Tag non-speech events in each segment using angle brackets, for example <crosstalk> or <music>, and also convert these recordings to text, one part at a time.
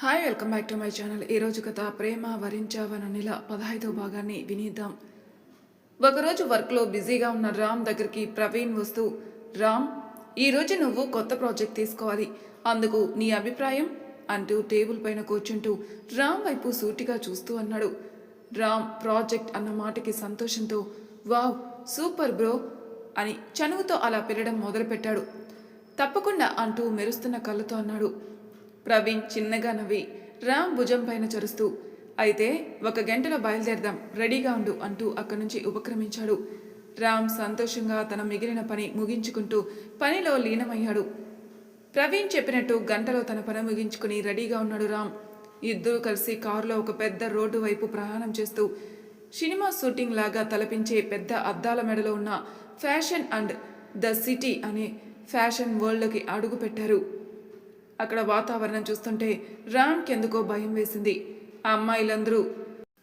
Hi welcome back to my channel. ఈరోజు కథ ప్రేమ వరించావన నెల పదహైదో భాగాన్ని వినిద్దాం. ఒకరోజు వర్క్లో బిజీగా ఉన్న రామ్ దగ్గరికి ప్రవీణ్ వస్తూ రామ్ ఈరోజు నువ్వు కొత్త ప్రాజెక్ట్ తీసుకోవాలి. అందుకు నీ అభిప్రాయం? అంటూ టేబుల్ పైన కూర్చుంటూ రామ్ వైపు సూటిగా చూస్తూ అన్నాడు. రామ్ ప్రాజెక్ట్ అన్న మాటకి సంతోషంతో వావ్ సూపర్ బ్రో అని చనువుతో అలా పిలడం మొదలుపెట్టాడు. తప్పకుండా అంటూ మెరుస్తున్న కళ్ళతో అన్నాడు. ప్రవీణ్ చిన్నగా నవ్వి రామ్ భుజం పైన చరుస్తూ అయితే ఒక గంటలో బయలుదేరదాం రెడీగా ఉండు అంటూ అక్కడి నుంచి ఉపక్రమించాడు. రామ్ సంతోషంగా తన మిగిలిన పని ముగించుకుంటూ పనిలో లీనమయ్యాడు. ప్రవీణ్ చెప్పినట్టు గంటలో తన పని ముగించుకుని రెడీగా ఉన్నాడు రామ్. ఇద్దరూ కలిసి కారులో ఒక పెద్ద రోడ్డు వైపు ప్రయాణం చేస్తూ సినిమా షూటింగ్ లాగా తలపించే పెద్ద అద్దాల మెడలో ఉన్న ఫ్యాషన్ అండ్ ద సిటీ అనే ఫ్యాషన్ వరల్డ్కి అడుగు పెట్టారు అక్కడ వాతావరణం చూస్తుంటే రామ్కి ఎందుకో భయం వేసింది. ఆ అమ్మాయిలందరూ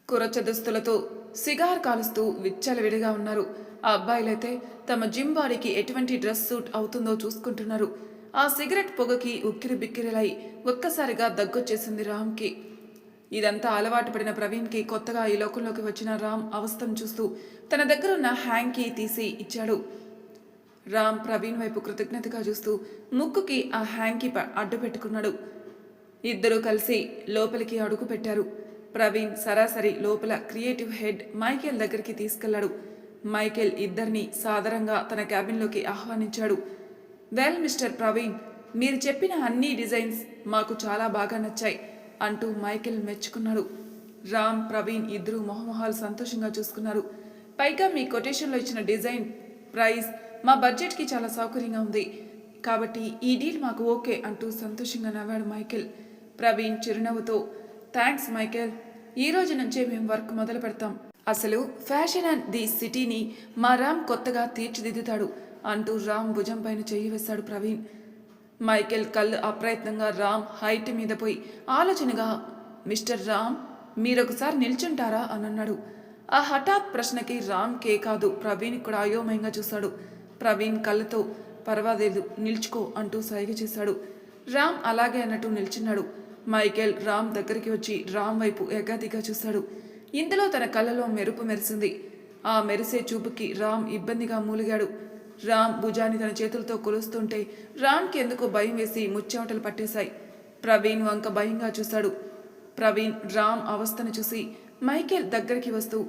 కురచ దుస్తులతో సిగార్ కాలుస్తూ విచ్చలవిడిగా ఉన్నారు. ఆ అబ్బాయిలైతే తమ జిమ్ బాడీకి ఎటువంటి డ్రెస్ సూట్ అవుతుందో చూసుకుంటున్నారు. ఆ సిగరెట్ పొగకి ఉక్కిరి బిక్కిరిలై ఒక్కసారిగా దగ్గొచ్చేసింది రామ్కి. ఇదంతా అలవాటు పడిన ప్రవీణ్కి కొత్తగా ఈ లోకంలోకి వచ్చిన రామ్ అవస్థను చూస్తూ తన దగ్గరున్న హ్యాంకీ తీసి ఇచ్చాడు. రామ్ ప్రవీణ్ వైపు కృతజ్ఞతగా చూస్తూ ముక్కుకి ఆ హ్యాంకి అడ్డు పెట్టుకున్నాడు. ఇద్దరూ కలిసి లోపలికి అడుగు పెట్టారు. ప్రవీణ్ సరాసరి లోపల క్రియేటివ్ హెడ్ మైకేల్ దగ్గరికి తీసుకెళ్ళాడు. మైకేల్ ఇద్దరిని సాదరంగా తన క్యాబిన్లోకి ఆహ్వానించాడు. వెల్ మిస్టర్ ప్రవీణ్ మీరు చెప్పిన అన్ని డిజైన్స్ మాకు చాలా బాగా నచ్చాయి అంటూ మైకేల్ మెచ్చుకున్నాడు. రామ్ ప్రవీణ్ ఇద్దరూ మొహమొహాలు సంతోషంగా చూసుకున్నారు. పైగా మీ కొటేషన్లో ఇచ్చిన డిజైన్ ప్రైస్ మా బడ్జెట్కి చాలా సౌకర్యంగా ఉంది. కాబట్టి ఈ డీల్ మాకు ఓకే అంటూ సంతోషంగా నవ్వాడు మైకేల్. ప్రవీణ్ చిరునవ్వుతో థ్యాంక్స్ మైకేల్. ఈ రోజు నుంచే మేము వర్క్ మొదలు పెడతాం. అసలు ఫ్యాషన్ అండ్ ది సిటీని మా రామ్ కొత్తగా తీర్చిదిద్దుతాడు అంటూ రామ్ భుజం పైన చెయ్యి వేశాడు ప్రవీణ్. మైకేల్ కళ్ళు అప్రయత్నంగా రామ్ హైట్ మీద పోయి ఆలోచనగా మిస్టర్ రామ్ మీరొకసారి నిల్చుంటారా? అని అన్నాడు. ఆ హఠాత్ ప్రశ్నకి రామ్ కే కాదు ప్రవీణ్ కూడా అయోమయంగా చూశాడు. ప్రవీణ్ కళ్ళతో పర్వాలేదు నిల్చుకో అంటూ సైగ చేశాడు. రామ్ అలాగే అన్నట్టు నిల్చున్నాడు. మైకేల్ రామ్ దగ్గరికి వచ్చి రామ్ వైపు ఏకాదిగా చూశాడు. ఇంతలో తన కళ్ళలో మెరుపు మెరిసింది. ఆ మెరిసే చూపుకి రామ్ ఇబ్బందిగా మూలిగాడు. రామ్ భుజాన్ని తన చేతులతో కొలుస్తుంటే రామ్కి ఎందుకో భయం వేసి ముచ్చెమటలు పట్టేశాయి. ప్రవీణ్ వంక భయంగా చూశాడు. ప్రవీణ్ రామ్ అవస్థను చూసి మైకేల్ దగ్గరికి వస్తూ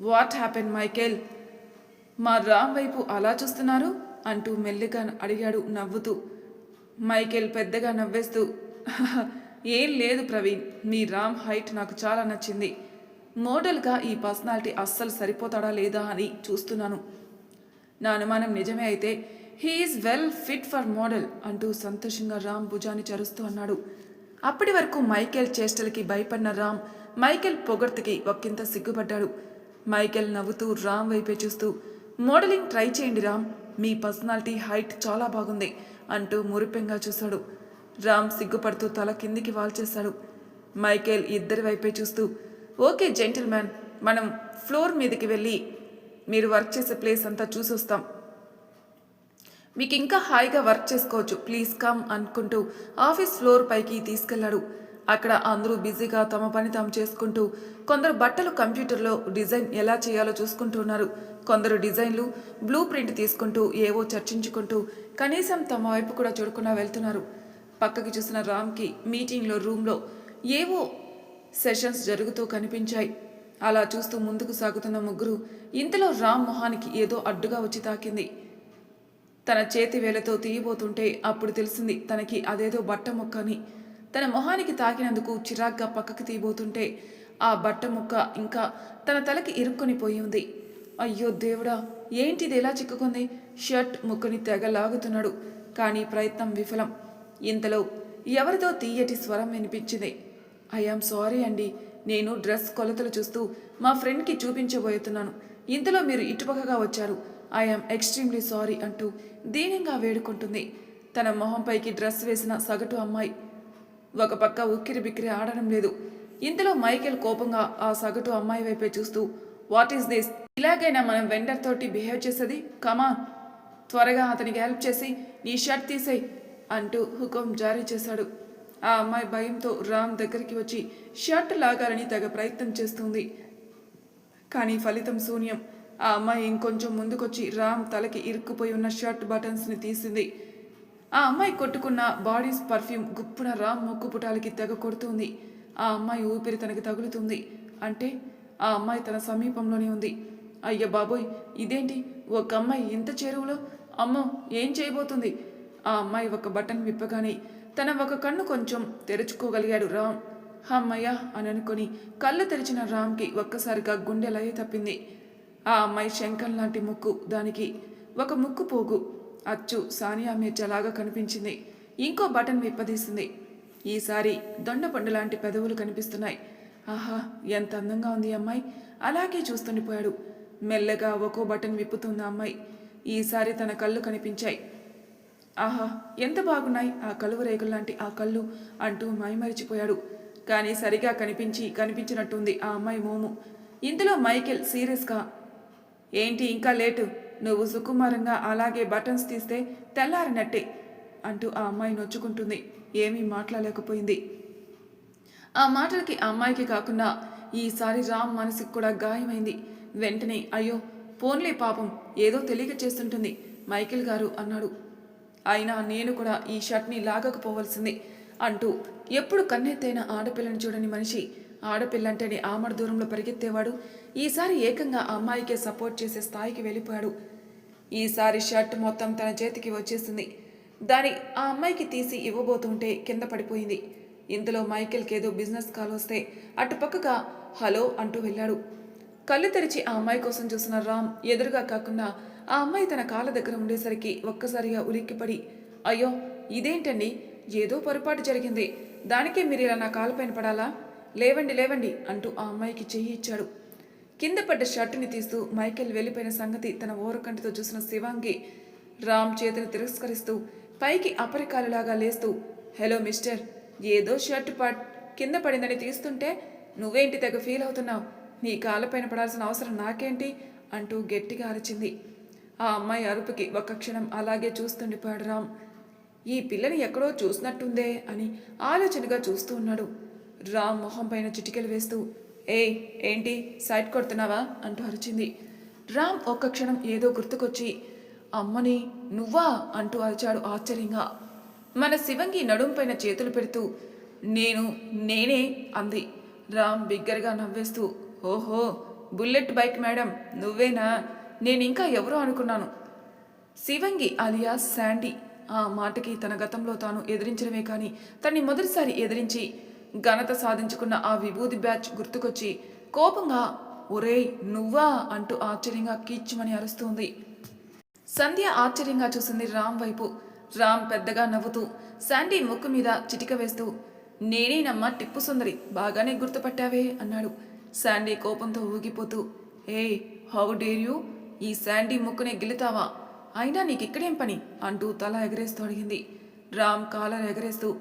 వాట్ హ్యాపెన్ మైకేల్? మా రామ్ వైపు అలా చూస్తున్నారు అంటూ మెల్లిగా అడిగాడు నవ్వుతూ. మైకేల్ పెద్దగా నవ్వేస్తూ <laughs> ఏం లేదు ప్రవీణ్ మీ రామ్ హైట్ నాకు చాలా నచ్చింది. మోడల్గా ఈ పర్సనాలిటీ అస్సలు సరిపోతాడా లేదా అని చూస్తున్నాను. నా అనుమానం నిజమే అయితే he's well fit for model అంటూ సంతోషంగా రామ్ భుజాన్ని చరుస్తూ అన్నాడు. అప్పటి వరకు మైకేల్ చేష్టలకి భయపడిన రామ్ మైకేల్ పొగడ్తకి ఒక్కింత సిగ్గుపడ్డాడు. మైకేల్ నవ్వుతూ రామ్ వైపే చూస్తూ మోడలింగ్ ట్రై చేయండి రామ్. మీ పర్సనాలిటీ హైట్ చాలా బాగుంది అంటూ మురిపెంగా చూశాడు. రామ్ సిగ్గుపడుతూ తల కిందికి వాల్చేశాడు. మైకేల్ ఇద్దరి వైపే చూస్తూ ఓకే జెంటిల్ మ్యాన్ మనం ఫ్లోర్ మీదకి వెళ్ళి మీరు వర్క్ చేసే ప్లేస్ అంతా చూసొస్తాం మీకు ఇంకా హాయిగా వర్క్ చేసుకోవచ్చు. ప్లీజ్ కమ్ అనుకుంటూ ఆఫీస్ ఫ్లోర్ పైకి తీసుకెళ్ళాడు అక్కడ అందరూ బిజీగా తమ పని తాము చేసుకుంటూ కొందరు బట్టలు కంప్యూటర్లో డిజైన్ ఎలా చేయాలో చూసుకుంటున్నారు కొందరు డిజైన్లు బ్లూ ప్రింట్ తీసుకుంటూ ఏవో చర్చించుకుంటూ కనీసం తమ వైపు కూడా చూడకుండా వెళ్తున్నారు. పక్కకి చూసిన రామ్కి మీటింగ్లో రూమ్లో ఏవో సెషన్స్ జరుగుతూ కనిపించాయి. అలా చూస్తూ ముందుకు సాగుతున్న ముగ్గురు ఇంతలో రామ్ మొహానికి ఏదో అడ్డుగా వచ్చి తాకింది. తన చేతి వేలతో తీయబోతుంటే అప్పుడు తెలిసింది తనకి అదేదో బట్ట ముక్క అని. తన మొహానికి తాకినందుకు చిరాగ్గా పక్కకి తీయబోతుంటే ఆ బట్ట ముక్క ఇంకా తన తలకి ఇరుక్కొని పోయి ఉంది. అయ్యో దేవుడా ఏంటిది ఎలా చిక్కుకుంది? షర్ట్ ముక్కుని తెగ లాగుతున్నాడు కానీ ప్రయత్నం విఫలం. ఇంతలో ఎవరితో తీయటి స్వరం వినిపించింది. ఐఆమ్ సారీ అండి నేను డ్రెస్ కొలతలు చూస్తూ మా ఫ్రెండ్కి చూపించబోతున్నాను ఇంతలో మీరు ఇటుపక్కగా వచ్చారు. ఐఆమ్ ఎక్స్ట్రీమ్లీ సారీ అంటూ దీనంగా వేడుకుంటుంది. తన మొహంపైకి డ్రెస్ వేసిన సగటు అమ్మాయి. ఒక పక్క ఉక్కిరి బిక్కిరి ఆడడం లేదు. ఇంతలో మైకేల్ కోపంగా ఆ సగటు అమ్మాయి వైపే చూస్తూ వాట్ ఈస్ దిస్? ఇలాగైనా మనం వెండర్ తోటి బిహేవ్ చేసేది కమా త్వరగా అతనికి హెల్ప్ చేసి నీ షర్ట్ తీసేయ్ అంటూ హుకుం జారీ చేశాడు. ఆ అమ్మాయి భయంతో రామ్ దగ్గరికి వచ్చి షర్ట్ లాగాలని తెగ ప్రయత్నం చేస్తుంది. కానీ ఫలితం శూన్యం. ఆ అమ్మాయి ఇంకొంచెం ముందుకొచ్చి రామ్ తలకి ఇరుక్కుపోయి ఉన్న షర్ట్ బటన్స్ని తీసింది. ఆ అమ్మాయి కొట్టుకున్న బాడీస్ పర్ఫ్యూమ్ గుప్పున రామ్ ముక్కు పుటాలకి తెగ కొడుతుంది. ఆ అమ్మాయి ఊపిరి తనకి తగులుతుంది. అంటే ఆ అమ్మాయి తన సమీపంలోనే ఉంది. అయ్య బాబోయ్ ఇదేంటి? ఒక అమ్మాయి ఇంత చేరువులో? అమ్మో ఏం చేయబోతుంది? ఆ అమ్మాయి ఒక బటన్ విప్పగానే తన ఒక కన్ను కొంచెం తెరుచుకోగలిగాడు రామ్. అమ్మయ్య అని అనుకొని కళ్ళు తెరిచిన రామ్కి ఒక్కసారిగా గుండె లయ తప్పింది. ఆ అమ్మాయి శంఖం లాంటి ముక్కు దానికి ఒక ముక్కు పోగు. అచ్చు సానియా మీర్జాలాగా కనిపించింది. ఇంకో బటన్ విప్పదీసింది. ఈసారి దొండపండు లాంటి పెదవులు కనిపిస్తున్నాయి. ఆహా ఎంత అందంగా ఉంది అమ్మాయి. అలాగే చూస్తుండిపోయాడు మెల్లగా ఒక్కో బటన్ విప్పుతుంది అమ్మాయి. ఈసారి తన కళ్ళు కనిపించాయి. ఆహా ఎంత బాగున్నాయి ఆ కలువ రేకులు లాంటి ఆ కళ్ళు అంటూ మైమరిచిపోయాడు. కానీ సరిగా కనిపించి కనిపించినట్టుంది ఆ అమ్మాయి మోము. ఇందులో మైకేల్ సీరియస్గా ఏంటి ఇంకా లేటు? నువ్వు సుకుమారంగా అలాగే బటన్స్ తీస్తే తెల్లారినట్టే అంటూ ఆ అమ్మాయి నొచ్చుకుంటుంది. ఏమీ మాట్లాడలేకపోయింది. ఆ మాటలకి ఆ అమ్మాయికి కాకుండా ఈసారి రామ్ మనసుకి కూడా గాయమైంది. వెంటనే అయ్యో పోన్లే పాపం ఏదో తెలియక చేస్తుంటుంది మైకేల్ గారు అన్నాడు. అయినా నేను కూడా ఈ షర్ట్ని లాగకపోవలసింది అంటూ ఎప్పుడు కన్నెత్తైన ఆడపిల్లని చూడని మనిషి ఆడపిల్లంటేనే ఆమడ దూరంలో పరిగెత్తేవాడు ఈసారి ఏకంగా ఆ అమ్మాయికే సపోర్ట్ చేసే స్థాయికి వెళ్ళిపోయాడు. ఈసారి షర్ట్ మొత్తం తన చేతికి వచ్చేసింది. దాని ఆ అమ్మాయికి తీసి ఇవ్వబోతుంటే కింద పడిపోయింది. ఇంతలో మైకేల్కి ఏదో బిజినెస్ కాల్ వస్తే అటుపక్కగా హలో అంటూ వెళ్ళాడు. కళ్ళు తెరిచి ఆ అమ్మాయి కోసం చూసిన రామ్ ఎదురుగా కాకుండా ఆ అమ్మాయి తన కాళ్ళ దగ్గర ఉండేసరికి ఒక్కసారిగా ఉలిక్కిపడి అయ్యో ఇదేంటండి? ఏదో పొరపాటు జరిగింది. దానికే మీరు ఇలా నా కాళ్ళపైన పడాలా? లేవండి లేవండి అంటూ ఆ అమ్మాయికి చెయ్యి ఇచ్చాడు. కింద పడ్డ షర్టుని తీస్తూ మైకేల్ వెళ్ళిపోయిన సంగతి తన ఓరకంటితో చూసిన శివాంగి రామ్ చేతిని తిరస్కరిస్తూ పైకి అపరికాలులాగా లేస్తూ హలో మిస్టర్ ఏదో షర్ట్ పట్ కింద పడిందని తీస్తుంటే నువ్వేంటి తెగ ఫీల్ అవుతున్నావు? నీ కాళ్ళపైన పడాల్సిన అవసరం నాకేంటి? అంటూ గట్టిగా అరిచింది. ఆ అమ్మాయి అరుపుకి ఒక్క క్షణం అలాగే చూస్తుండిపోయాడు రామ్ ఈ పిల్లని ఎక్కడో చూసినట్టుందే అని ఆలోచనగా చూస్తూ ఉన్నాడు. రామ్ మొహం పైన చిటికెలు వేస్తూ ఏ ఏంటి? సైట్ కొడుతున్నావా? అంటూ అరిచింది. రామ్ ఒక్క క్షణం ఏదో గుర్తుకొచ్చి అమ్మని నువ్వా? అంటూ అరిచాడు ఆశ్చర్యంగా. మన శివంగి నడుంపైన చేతులు పెడుతూ నేను నేనే అంది. రామ్ బిగ్గరగా నవ్వేస్తూ ఓహో బుల్లెట్ బైక్ మేడం నువ్వేనా? నేను ఇంకా ఎవరో అనుకున్నాను. శివంగి అలియా శాండీ ఆ మాటకి తన గతంలో తాను ఎదిరించడమే కానీ తన్ని మొదటిసారి ఎదిరించి ఘనత సాధించుకున్న ఆ విభూది బ్యాచ్ గుర్తుకొచ్చి కోపంగా ఒరేయ్ నువ్వా? అంటూ ఆశ్చర్యంగా కీచ్చుమని అరుస్తుంది సంధ్య ఆశ్చర్యంగా చూసింది రామ్ వైపు. రామ్ పెద్దగా నవ్వుతూ శాండీ ముక్కు మీద చిటిక వేస్తూ నేనేనమ్మా టిప్పు సుందరి బాగానే గుర్తుపట్టావే అన్నాడు. శాండీ కోపంతో ఊగిపోతూ ఏ హౌ డేర్ యూ? ఈ శాండీ ముక్కునే గిలుతావా అయినా నీకిక్కడేం పని? అంటూ తల ఎగరేస్తూ అడిగింది. రామ్ కాలర్ ఎగరేస్తూ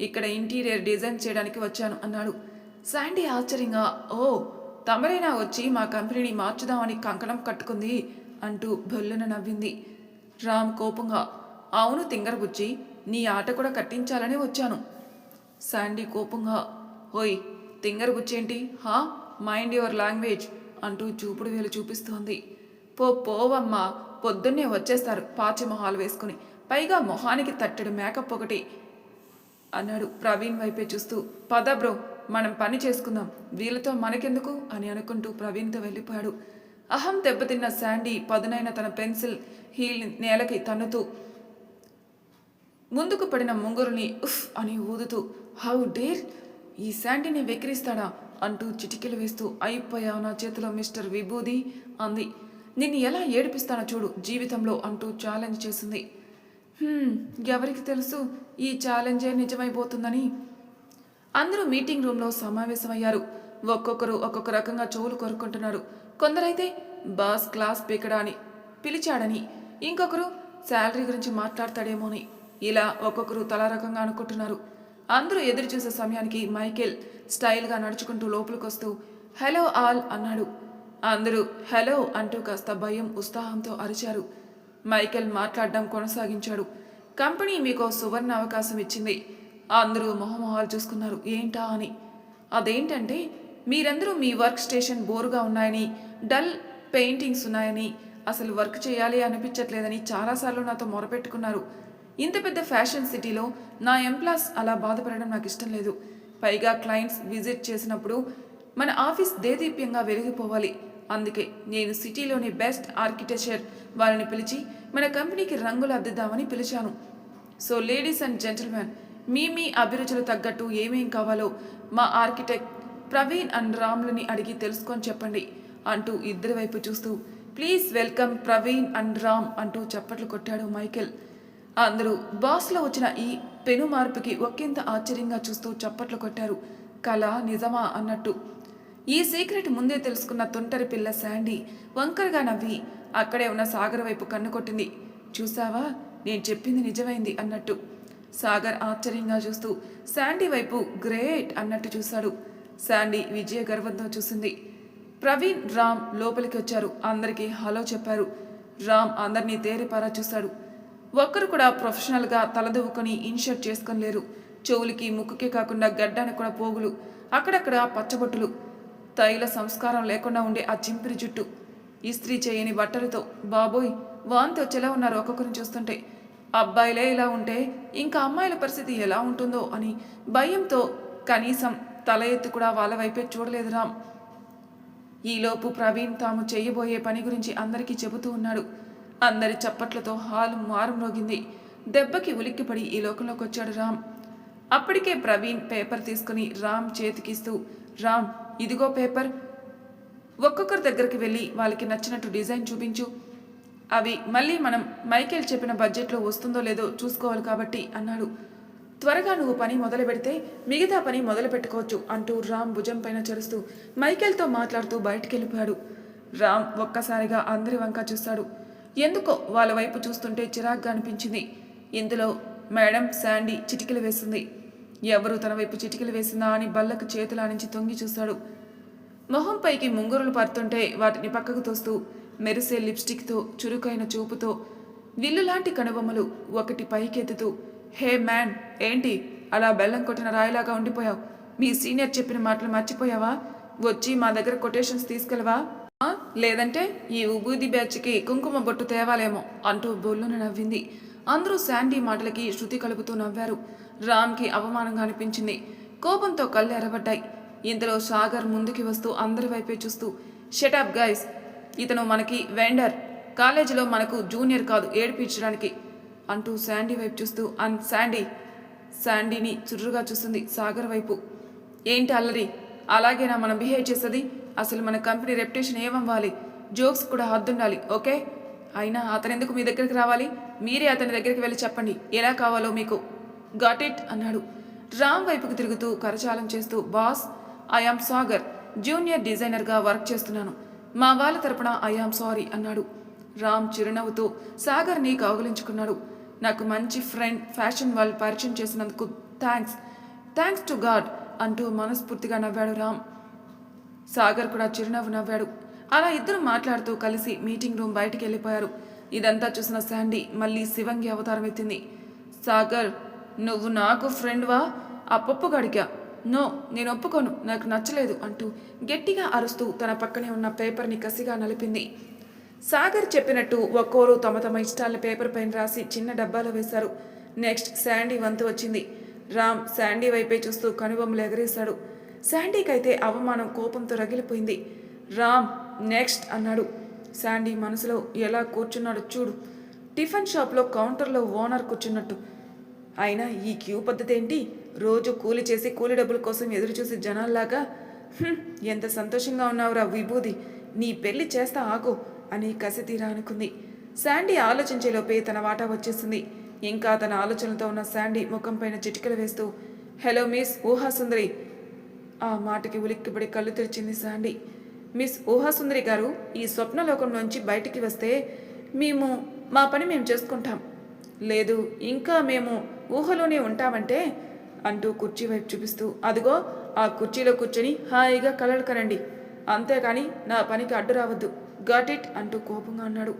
ఇక్కడ ఇంటీరియర్ డిజైన్ చేయడానికి వచ్చాను అన్నాడు. శాండీ ఆశ్చర్యంగా ఓ తమరైనా వచ్చి మా కంపెనీని మార్చుదామని కంకణం కట్టుకుంది అంటూ బొల్లున నవ్వింది. రామ్ కోపంగా అవును తింగరబుచ్చి నీ ఆట కూడా కట్టించాలనే వచ్చాను. శాండీ కోపంగా ఓయ్ తింగరబుచ్చేంటి హా? మైండ్ యువర్ లాంగ్వేజ్ అంటూ చూపుడు వేలు చూపిస్తోంది. పో పోవమ్మా పొద్దున్నే వచ్చేస్తారు పాచి మొహాలు వేసుకుని. పైగా మొహానికి తట్టెడు మేకప్ ఒకటి అన్నాడు ప్రవీణ్ వైపే చూస్తూ. పద బ్రో మనం పని చేసుకుందాం. వీళ్ళతో మనకెందుకు? అని అనుకుంటూ ప్రవీణ్తో వెళ్ళిపోయాడు. అహం దెబ్బతిన్న శాండీ పదునైన తన పెన్సిల్ హీల్ నేలకి తన్నుతూ ముందుకు పడిన ముంగురుని ఉఫ్ అని ఊదుతూ హౌ డేర్? ఈ శాండీని వెక్కిరిస్తాడా? అంటూ చిటికెలు వేస్తూ అయిపోయావు నా చేతిలో మిస్టర్ విభూది అంది. నిన్ను ఎలా ఏడిపిస్తానో చూడు జీవితంలో అంటూ ఛాలెంజ్ చేసింది. ఎవరికి తెలుసు ఈ ఛాలెంజే నిజమైపోతుందని? అందరూ మీటింగ్ రూమ్లో సమావేశమయ్యారు. ఒక్కొక్కరు ఒక్కొక్క రకంగా చెవులు కొరుక్కుంటున్నారు. కొందరైతే బాస్ క్లాస్ పీకడా అని పిలిచాడని. ఇంకొకరు శాలరీ గురించి మాట్లాడతాడేమో అని ఇలా ఒక్కొక్కరు తలా రకంగా అనుకుంటున్నారు. అందరూ ఎదురు చూసే సమయానికి మైకేల్ స్టైల్గా నడుచుకుంటూ లోపలికి వస్తూ హలో ఆల్ అన్నాడు. అందరూ హలో అంటూ కాస్త భయం ఉత్సాహంతో అరిచారు. మైకేల్ మాట్లాడడం కొనసాగించాడు. కంపెనీ మీకు సువర్ణ అవకాశం ఇచ్చింది. అందరూ మొహమొహాలు చూసుకున్నారు. ఏంటా అని. అదేంటంటే మీరందరూ మీ వర్క్ స్టేషన్ బోరుగా ఉన్నాయని డల్ పెయింటింగ్స్ ఉన్నాయని అసలు వర్క్ చేయాలి అనిపించట్లేదని చాలాసార్లు నాతో మొరపెట్టుకున్నారు. ఇంత పెద్ద ఫ్యాషన్ సిటీలో నా ఎంప్లాస్ అలా బాధపడడం నాకు ఇష్టం లేదు. పైగా క్లయింట్స్ విజిట్ చేసినప్పుడు మన ఆఫీస్ దేదీప్యంగా వెలిగిపోవాలి. అందుకే నేను సిటీలోని బెస్ట్ ఆర్కిటెక్చర్ వారిని పిలిచి మన కంపెనీకి రంగులు అద్దిద్దామని పిలిచాను. సో లేడీస్ అండ్ జెంటిల్మెన్ మీ మీ అభిరుచులు తగ్గట్టు ఏమేం కావాలో మా ఆర్కిటెక్ట్ ప్రవీణ్ అండ్ రామ్లని అడిగి తెలుసుకొని చెప్పండి అంటూ ఇద్దరి వైపు చూస్తూ please welcome Praveen and Ram అంటూ చప్పట్లు కొట్టాడు మైకేల్. అందరూ బాస్లో వచ్చిన ఈ పెను మార్పుకి ఒకంత ఆశ్చర్యంగా చూస్తూ చప్పట్లు కొట్టారు. కళ నిజమా అన్నట్టు. ఈ సీక్రెట్ ముందే తెలుసుకున్న తొంటరి పిల్ల శాండీ వంకరగా నవ్వి అక్కడే ఉన్న సాగర్ వైపు కన్ను కొట్టింది. చూసావా? నేను చెప్పింది నిజమైంది అన్నట్టు. సాగర్ ఆశ్చర్యంగా చూస్తూ శాండీ వైపు గ్రేట్ అన్నట్టు చూశాడు. శాండీ విజయ గర్వంతో చూసింది. ప్రవీణ్ రామ్ లోపలికి వచ్చారు. అందరికీ హలో చెప్పారు. రామ్ అందరినీ తేరిపారా చూశాడు. ఒక్కరు కూడా ప్రొఫెషనల్గా తలదువ్వుకొని ఇన్షర్ట్ చేసుకొని లేరు. చెవులకి ముక్కుకే కాకుండా గడ్డానికి కూడా పోగులు అక్కడక్కడ పచ్చబొట్టులు. తైల సంస్కారం లేకుండా ఉండే ఆ చింపిరి జుట్టు. ఇస్త్రీ చేయని బట్టలతో బాబోయ్ వాంతి వచ్చేలా ఉన్నారు ఒక్కొక్కరిని చూస్తుంటే. అబ్బాయిలే ఇలా ఉంటే ఇంకా అమ్మాయిల పరిస్థితి ఎలా ఉంటుందో అని భయంతో కనీసం తల ఎత్తి కూడా వాళ్ళ వైపే చూడలేదు రామ్. ఈలోపు ప్రవీణ్ తాము చేయబోయే పని గురించి అందరికీ చెబుతూ ఉన్నాడు. అందరి చప్పట్లతో హాలు మారుమ్రోగింది. దెబ్బకి ఉలిక్కిపడి ఈ లోకంలోకి వచ్చాడు రామ్. అప్పటికే ప్రవీణ్ పేపర్ తీసుకుని రామ్ చేతికిస్తూ రామ్ ఇదిగో పేపర్. ఒక్కొక్కరి దగ్గరికి వెళ్ళి వాళ్ళకి నచ్చినట్టు డిజైన్ చూపించు. అవి మళ్ళీ మనం మైకేల్ చెప్పిన బడ్జెట్లో వస్తుందో లేదో చూసుకోవాలి కాబట్టి అన్నాడు. త్వరగా నువ్వు పని మొదలు పెడితే మిగతా పని మొదలు పెట్టుకోవచ్చు అంటూ రామ్ భుజం పైన చరుస్తూ మైకేల్తో మాట్లాడుతూ బయటికి వెళ్ళిపోయాడు రామ్ ఒక్కసారిగా అందరి వంక చూస్తాడు. ఎందుకో వాళ్ళ వైపు చూస్తుంటే చిరాగ్గా అనిపించింది. ఇందులో మేడం శాండీ చిటికెలు వేసింది. ఎవరు తన వైపు చిటికెలు వేసిందా అని బల్లకు చేతులానించి తొంగి చూశాడు. మొహం పైకి ముంగురులు పడుతుంటే వాటిని పక్కకు తోస్తూ మెరిసే లిప్స్టిక్తో చురుకైన చూపుతో విల్లులాంటి కనుబొమ్మలు ఒకటి పైకెత్తుతూ హే మ్యాన్ ఏంటి? అలా బెల్లం కొట్టిన రాయిలాగా ఉండిపోయావు. మీ సీనియర్ చెప్పిన మాటలు మర్చిపోయావా? వచ్చి మా దగ్గర కొటేషన్స్ తీసుకెళ్ళవా? లేదంటే ఈ ఉబూది బ్యాచ్కి కుంకుమ బొట్టు తేవాలేమో అంటూ బొల్లున నవ్వింది. అందరూ శాండీ మాటలకి శృతి కలుపుతూ నవ్వారు. రామ్కి అవమానంగా అనిపించింది. కోపంతో కళ్ళు ఎరబడ్డాయి ఇంతలో సాగర్ ముందుకి వస్తూ అందరి వైపే చూస్తూ షటప్ గైస్ ఇతను మనకి వెండర్. కాలేజీలో మనకు జూనియర్ కాదు ఏడిపించడానికి అంటూ శాండీ వైపు చూస్తూ అన్ శాండీ. శాండీని చుర్రుగా చూస్తుంది సాగర్ వైపు. ఏంటి అల్లరి? అలాగేనా మనం బిహేవ్ చేసేది? అసలు మన కంపెనీ రెప్యుటేషన్ ఏమవ్వాలి? జోక్స్ కూడా హద్దుండాలి ఓకే? అయినా అతను ఎందుకు మీ దగ్గరికి రావాలి? మీరే అతని దగ్గరికి వెళ్ళి చెప్పండి ఎలా కావాలో మీకు. గాట్ ఇట్ అన్నాడు. రామ్ వైపుకు తిరుగుతూ కరచాలం చేస్తూ boss I am Sagar junior డిజైనర్గా work చేస్తున్నాను. మా వాళ్ళ తరపున ఐఆమ్ సారీ అన్నాడు. రామ్ చిరునవ్వుతో సాగర్ని కౌగులించుకున్నాడు. నాకు మంచి ఫ్రెండ్ ఫ్యాషన్ వాళ్ళు పరిచయం చేసినందుకు థ్యాంక్స్ థ్యాంక్స్ టు గాడ్ అంటూ మనస్ఫూర్తిగా నవ్వాడు రామ్. సాగర్ కూడా చిరునవ్వు నవ్వాడు. అలా ఇద్దరు మాట్లాడుతూ కలిసి మీటింగ్ రూమ్ బయటికి వెళ్ళిపోయారు ఇదంతా చూసిన శాండీ మళ్ళీ శివంగి అవతారం ఎత్తింది. సాగర్ నువ్వు నాకు ఫ్రెండ్వా ఆ పప్పు గడిగా నో నేను ఒప్పుకోను. నాకు నచ్చలేదు అంటూ గట్టిగా అరుస్తూ తన పక్కనే ఉన్న పేపర్ని కసిగా నలిపింది. సాగర్ చెప్పినట్టు ఒక్కోరు తమ తమ ఇష్టాల పేపర్ పైన రాసి చిన్న డబ్బాలో వేశారు. నెక్స్ట్ శాండీ వంతు వచ్చింది. రామ్ శాండీ వైపే చూస్తూ కనుబొమ్మలు ఎగరేశాడు. శాండీకైతే అవమానం కోపంతో రగిలిపోయింది. రామ్ నెక్స్ట్ అన్నాడు. శాండీ మనసులో ఎలా కూర్చున్నాడో చూడు. టిఫిన్ షాప్లో కౌంటర్లో ఓనర్ కూర్చున్నట్టు. అయినా ఈ క్యూ పద్ధతి ఏంటి? రోజు కూలి చేసి కూలి డబ్బుల కోసం ఎదురుచూసి జనాల్లాగా? ఎంత సంతోషంగా ఉన్నావురా విభూది. నీ పెళ్ళి చేస్తా ఆగు అని కసి తీరా అనుకుంది. శాండీ ఆలోచించేలోపే తన వాటా వచ్చేసింది. ఇంకా తన ఆలోచనలతో ఉన్న శాండీ ముఖం పైన చిటికలు వేస్తూ హలో మిస్ ఊహాసుందరి. ఆ మాటకి ఉలిక్కిపడి కళ్ళు తెరిచింది శాండీ. మిస్ ఊహాసుందరి గారు ఈ స్వప్నలోకం నుంచి బయటికి వస్తే మేము మా పని మేము చేసుకుంటాం. లేదు ఇంకా మేము ఊహలోనే ఉంటామంటే అంటూ కుర్చీ వైపు చూపిస్తూ అదిగో ఆ కుర్చీలో కూర్చొని హాయిగా కలలు కనండి. అంతేకాని నా పనికి అడ్డు రావద్దు. గాట్ ఇట్ అంటూ కోపంగా అన్నాడు.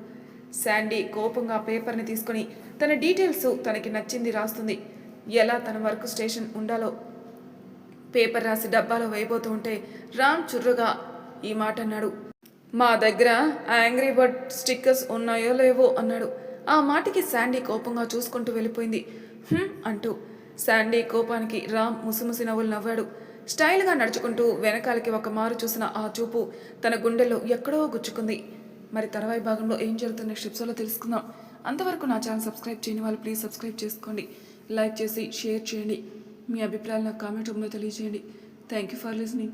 శాండీ కోపంగా పేపర్ని తీసుకొని తన డీటెయిల్స్ తనకి నచ్చింది రాస్తుంది. ఎలా తన వర్క్ స్టేషన్ ఉండాలో పేపర్ రాసి డబ్బాలో వేయబోతూ ఉంటే రామ్ చుర్రుగా ఈ మాట అన్నాడు. మా దగ్గర యాంగ్రీ బర్డ్ స్టిక్కర్స్ ఉన్నాయో లేవో అన్నాడు. ఆ మాటకి శాండీ కోపంగా చూసుకుంటూ వెళ్ళిపోయింది. అంటూ శాండీ కోపానికి రామ్ ముసిముసి నవ్వులు నవ్వాడు. స్టైల్గా నడుచుకుంటూ వెనకాలకి ఒక మారు చూసిన ఆ చూపు తన గుండెల్లో ఎక్కడో గుచ్చుకుంది. మరి తర్వాయి భాగంలో ఏం జరుగుతున్న షిప్స్లో తెలుసుకుందాం. అంతవరకు నా ఛానల్ సబ్స్క్రైబ్ చేయని వాళ్ళు ప్లీజ్ సబ్స్క్రైబ్ చేసుకోండి. లైక్ చేసి షేర్ చేయండి. మీ అభిప్రాయాలు నాకు కామెంట్ రూమ్లో తెలియజేయండి. Thank you for listening